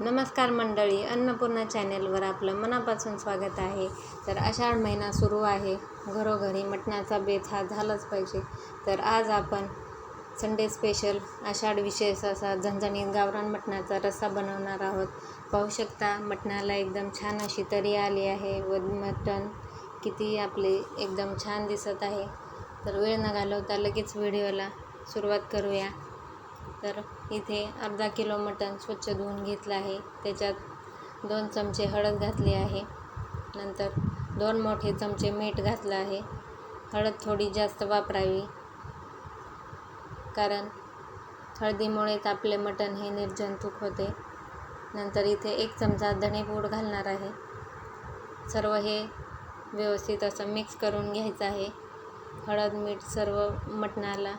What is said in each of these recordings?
नमस्कार मंडळी अन्नपूर्णा चॅनेलवर आपलं मनापासून स्वागत आहे. तर आषाढ महिना सुरू आहे. घरोघरी मटणाचा बेत हा झालाच पाहिजे. तर आज आपण संडे स्पेशल आषाढ विशेष असा झणझणीत गावरान मटणाचा रस्सा बनवणार आहोत. पाहू शकता मटणाला एकदम छान अशी तरी आली आहे व मटण किती आपले एकदम छान दिसत आहे. तर वेळ न घालवता लगेच व्हिडिओला सुरुवात करूया. तर इथे अर्धा किलो मटण स्वच्छ धुवून घेतलं आहे. त्याच्यात दोन चमचे हळद घातली आहे. नंतर दोन मोठे चमचे मीठ घातलं आहे. हळद थोडी जास्त वापरावी. कारण हळदीमुळेच आपले मटण हे निर्जंतुक होते. नंतर इथे एक चमचा धणेपूड घालणार आहे. सर्व हे व्यवस्थित असं मिक्स करून घ्यायचं आहे. हळद मीठ सर्व मटणाला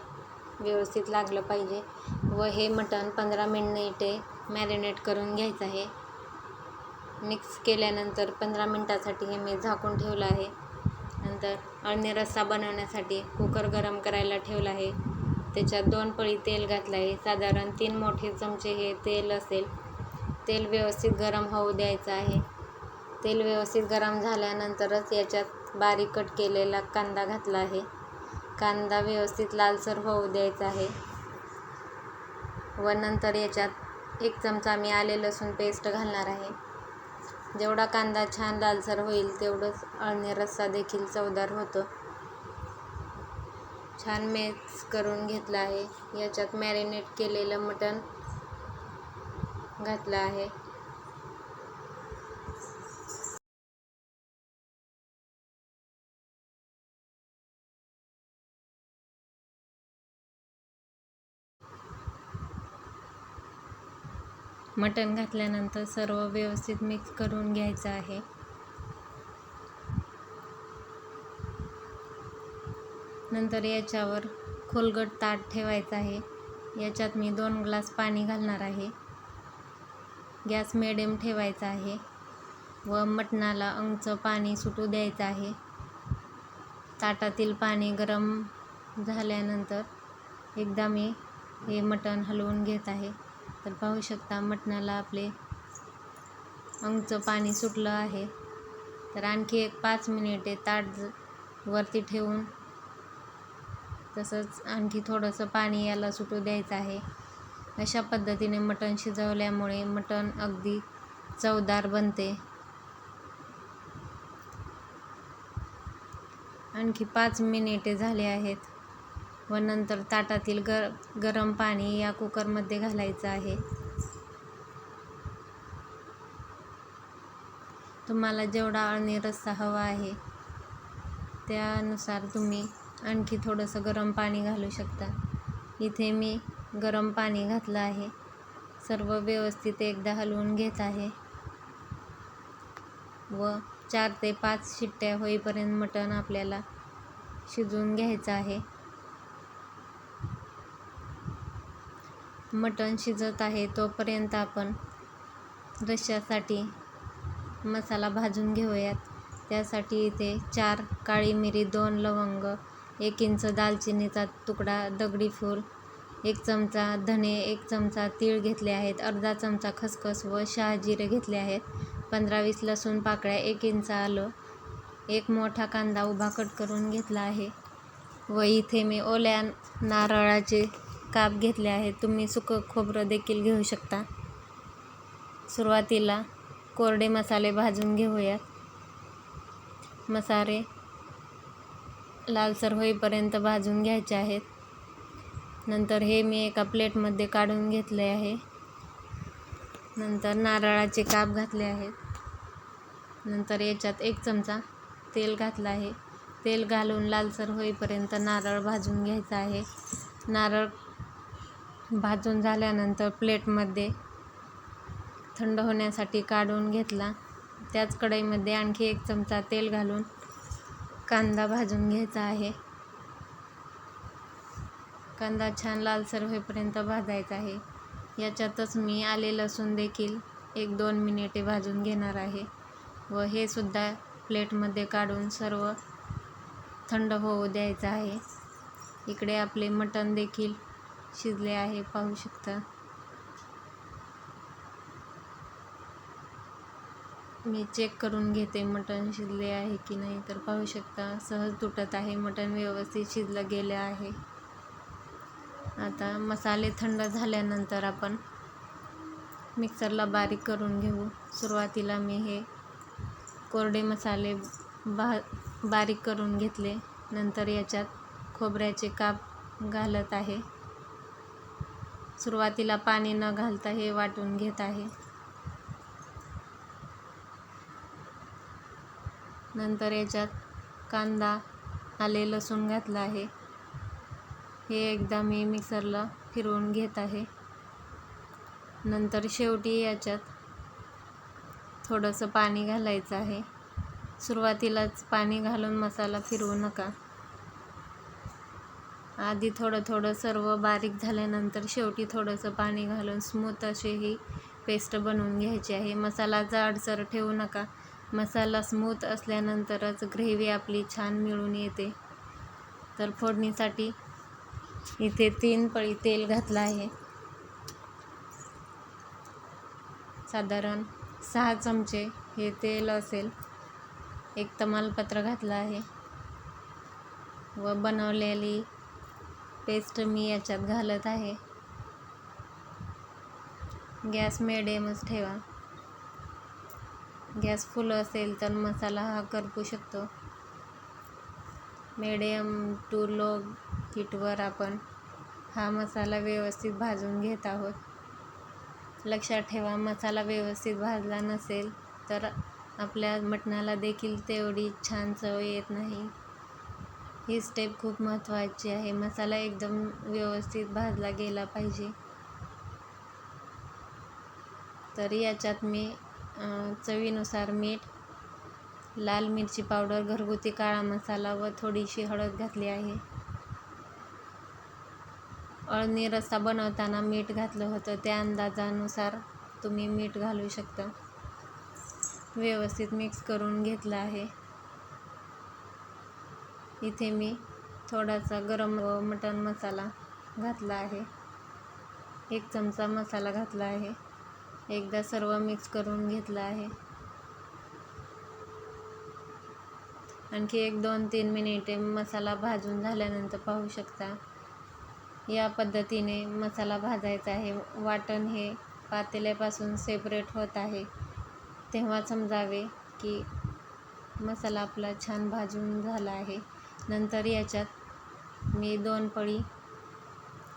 व्यवस्थित लागलं पाहिजे. व हे मटण पंधरा मिनिटे मॅरिनेट करून घ्यायचं आहे. मिक्स केल्यानंतर पंधरा मिनटासाठी हे मी झाकून ठेवलं आहे. नंतर अळणी रस्सा बनवण्यासाठी कुकर गरम करायला ठेवला आहे. त्याच्यात दोन पळी तेल घातलं आहे. साधारण तीन मोठे चमचे हे तेल असेल. तेल व्यवस्थित गरम होऊ द्यायचं आहे. तेल व्यवस्थित गरम झाल्यानंतरच याच्यात बारीक कट केलेला कांदा घातला आहे. कांदा व्यवस्थित लालसर होऊ द्यायचा आहे. व नंतर याच्यात एक चमचा मी आले लसूण पेस्ट घालणार आहे. जेवढा कांदा छान लालसर होईल तेवढंच अळणी रस्सा देखील चवदार होतो. छान मिक्स करून घेतलं आहे. याच्यात मॅरिनेट केलेलं मटण घातलं आहे. मटण घातल्यानंतर सर्व व्यवस्थित मिक्स करून घ्यायचं आहे. नंतर याच्यावर खोलगट ताट ठेवायचं आहे. याच्यात मी दोन ग्लास पाणी घालणार आहे. गॅस मिडियम ठेवायचा आहे व मटणाला अंगचं पाणी सुटू द्यायचं आहे. ताटातील पाणी गरम झाल्यानंतर एकदा मी हे मटण हलवून घेत आहे. तर पाहू शकता मटणाला आपले अंगचं पाणी सुटलं आहे. तर आणखी एक पाच मिनिटे ताट वरती ठेवून. तसंच आणखी थोडंसं पाणी याला सुटू द्यायचं आहे. अशा पद्धतीने मटण शिजवल्यामुळे मटण अगदी चवदार बनते. आणखी पाच मिनिटे झाले आहेत. व नंतर ताटातील गर गरम पाणी या कुकरमध्ये घालायचं आहे. तुम्हाला जेवढा अळणी रस्सा हवा आहे त्यानुसार तुम्ही आणखी थोडंसं गरम पाणी घालू शकता. इथे मी गरम पाणी घातलं आहे. सर्व व्यवस्थित एकदा हलवून घेत आहे. व चार ते पाच शिट्ट्या होईपर्यंत मटण आपल्याला शिजवून घ्यायचं आहे. मटण शिजत आहे तोपर्यंत आपण रश्श्यासाठी मसाला भाजून घेऊयात. त्यासाठी इथे चार काळी मिरी दोन लवंग एक इंच दालचिनीचा तुकडा दगडी फूल एक चमचा धने एक चमचा तीळ घेतले आहेत अर्धा चमचा खसखस व शहाजिरे घेतले आहेत. पंधरा वीस लसूण पाकळ्या एक इंच आलं एक मोठा कांदा उभा कट करून घेतला आहे. व इथे मी ओल्या नारळाचे काप घेतले आहेत. तुम्ही सुकं खोबरं देखील घेऊ शकता. सुरुवातीला कोरडे मसाले भाजून घेऊयात. मसाले लालसर होईपर्यंत भाजून घ्यायचे आहेत. नंतर हे मी एका प्लेटमध्ये काढून घेतले आहे. नंतर नारळाचे काप घातले आहेत. नंतर याच्यात एक चमचा तेल घातलं आहे. तेल घालून लालसर होईपर्यंत नारळ भाजून घ्यायचा आहे. नारळ भाजून झाल्यानंतर प्लेटमध्ये थंड होण्यासाठी काढून घेतला. त्याच कढईमध्ये आणखी एक चमचा तेल घालून कांदा भाजून घ्यायचा आहे. कांदा छान लालसर होईपर्यंत भाजायचा आहे. याच्यातच मी आले लसूण देखील एक दोन मिनिटे भाजून घेणार आहे व हे सुद्धा प्लेटमध्ये काढून सर्व थंड होऊ द्यायचं आहे. इकडे आपले मटण देखील शिजले आहे पाहू शकता. मी चेक करून घेते मटण शिजले आहे की नाही तर पाहू शकता. सहज तुटत आहे मटण व्यवस्थित शिजलं गेलं आहे. आता मसाले थंड झाल्यानंतर आपण मिक्सरला बारीक करून घेऊ. सुरुवातीला मी हे कोरडे मसाले बा बारीक करून घेतले. नंतर याच्यात खोबऱ्याचे काप घालत आहे. सुरुवातीला पाणी न घालता हे वाटून घेत आहे. नंतर याच्यात कांदा आले लसूण घातलं आहे. हे एकदा मी मिक्सरला फिरवून घेत आहे. नंतर शेवटी याच्यात थोडंसं पाणी घालायचं आहे. सुरुवातीलाच पाणी घालून मसाला फिरवू नका. आधी थोडं थोडं सर्व बारीक झाल्यानंतर शेवटी थोडंसं पाणी घालून स्मूथ अशी ही पेस्ट बनवून घ्यायची आहे. मसाला जाडसर ठेवू नका. मसाला स्मूथ असल्यानंतरच ग्रेव्ही आपली छान मिळून येते. तर फोडणीसाठी इथे तीन पळी तेल घातलं आहे. साधारण सहा चमचे हे तेल असेल. एक तमालपत्र घातलं आहे. व बनवलेली पेस्ट मी याच्यात घालत आहे. गॅस मिडियमच ठेवा. गॅस फुल असेल तर मसाला हा करपू शकतो. मिडियम टू लो हीटवर आपण हा मसाला व्यवस्थित भाजून घेत आहोत. लक्षात ठेवा मसाला व्यवस्थित भाजला नसेल तर आपल्या मटणाला देखील तेवढी छान चव येत नाही. ही स्टेप खूप महत्त्वाची आहे. मसाला एकदम व्यवस्थित भाजला गेला पाहिजे. तर याच्यात मी चवीनुसार मीठ लाल मिरची पावडर घरगुती काळा मसाला व थोडीशी हळद घातली आहे. अळणी रस्सा बनवताना मीठ घातलं होतं. त्या अंदाजानुसार तुम्ही मीठ घालू शकता. व्यवस्थित मिक्स करून घेतलं आहे. इथे मी थोडासा गरम मटण मसाला घातला आहे. एक चमचा मसाला घातला आहे. एकदा सर्व मिक्स करून घेतलं आहे. आणखी एक दोन तीन मिनिटे मसाला भाजून झाल्यानंतर पाहू शकता. या पद्धतीने मसाला भाजायचा आहे. वाटण हे पातेल्यापासून सेपरेट होत आहे. तेव्हा समजावे की मसाला आपला छान भाजून झाला आहे. नंतर याच्यात मी दोन पळी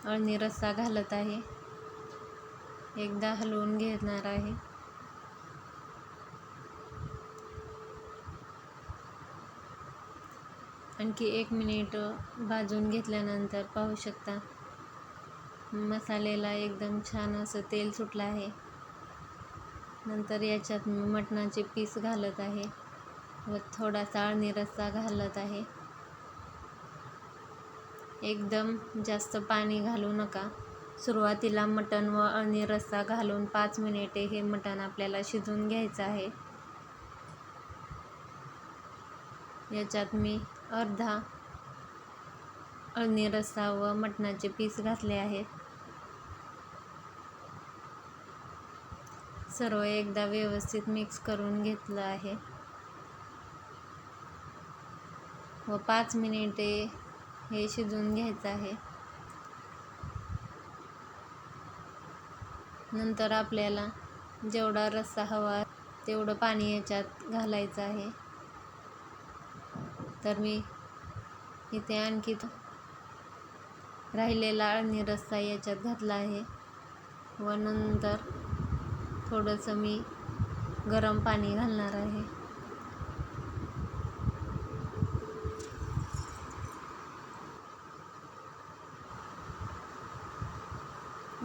अळणी रस्सा घालत आहे. एकदा हलवून घेणार आहे. आणखी एक मिनिट भाजून घेतल्यानंतर पाहू शकता. मसाल्याला एकदम छान असं तेल सुटलं आहे. नंतर याच्यात मी मटणाचे पीस घालत आहे व थोडासा अळणी रस्सा घालत आहे. एकदम जास्त पाणी घालू नका. सुरुवातीला मटण व अळणी रस्सा घालून पाच मिनिटे हे मटण आपल्याला शिजून घ्यायचं आहे. याच्यात मी अर्धा अळणी रस्सा व मटणाचे पीस घातले आहेत. सर्व एकदा व्यवस्थित मिक्स करून घेतलं आहे. व पाच मिनिटे हे शिजवून घ्यायचं आहे. नंतर आपल्याला जेवढा रस्सा हवा तेवढं पाणी याच्यात घालायचं आहे. तर मी इथे आणखी राहिलेला अळणी रस्सा याच्यात घातला आहे. व नंतर थोडंसं मी गरम पाणी घालणार आहे.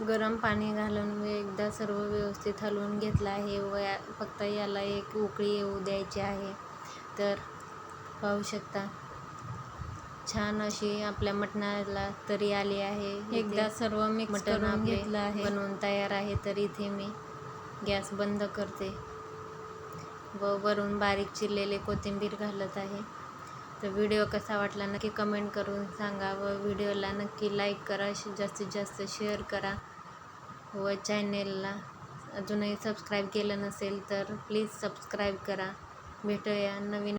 गरम पाणी घालून एकदा सर्व व्यवस्थित हलवून घेतलं आहे व फक्त याला एक उकळी येऊ द्यायची आहे. तर पाहू शकता छान अशी आपल्या मटणाला तरी आली आहे. एकदा सर्व मिक्स मटण घेतलं आहे. बनवून तयार आहे तर इथे मी गॅस बंद करते व वरून बारीक चिरलेले कोथिंबीर घालत आहे. तर व्हिडिओ कसा वाटला नक्की कमेंट करून सांगा व व्हिडिओला नक्की लाईक करा जास्तीत जास्त शेअर करा. हो, व चॅनेलला अजूनही सबस्क्राईब केलं नसेल तर प्लीज सबस्क्राईब करा. भेटूया नवीन